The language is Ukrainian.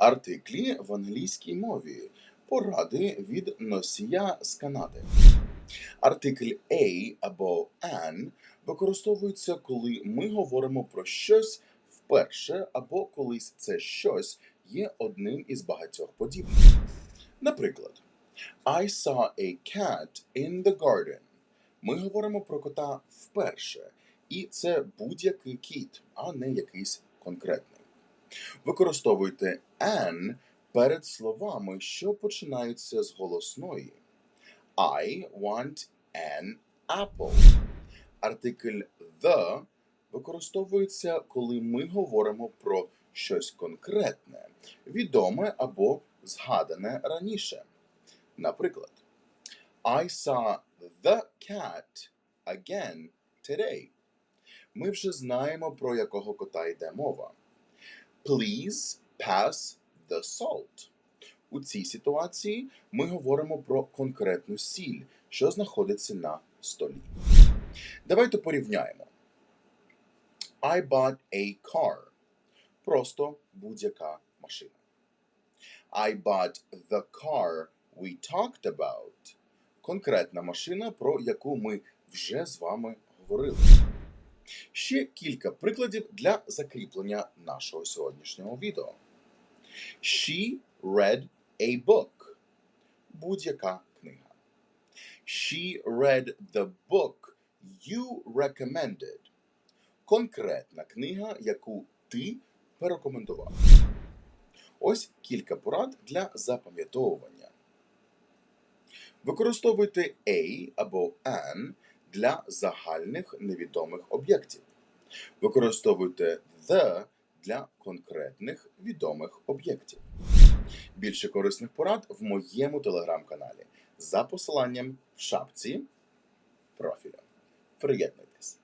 Артиклі в англійській мові. Поради від носія з Канади. Артикль a або an використовується, коли ми говоримо про щось вперше, або колись це щось є одним із багатьох подібних. Наприклад, I saw a cat in the garden. Ми говоримо про кота вперше, і це будь-який кіт, а не якийсь конкретний. Використовуйте an перед словами, що починаються з голосної. I want an apple. Артикль the використовується, коли ми говоримо про щось конкретне, відоме або згадане раніше. Наприклад, I saw the cat again today. Ми вже знаємо, про якого кота йде мова. Please pass the salt. У цій ситуації ми говоримо про конкретну сіль, що знаходиться на столі. Давайте порівняємо. I bought a car. Просто будь-яка машина. I bought the car we talked about. Конкретна машина, про яку ми вже з вами говорили. Ще кілька прикладів для закріплення нашого сьогоднішнього відео. She read a book. Будь-яка книга. She read the book you recommended. Конкретна книга, яку ти порекомендував. Ось кілька порад для запам'ятовування. Використовуйте a або an для загальних невідомих об'єктів. Використовуйте the для конкретних відомих об'єктів. Більше корисних порад в моєму телеграм-каналі за посиланням в шапці профіля. Приєднуйтесь.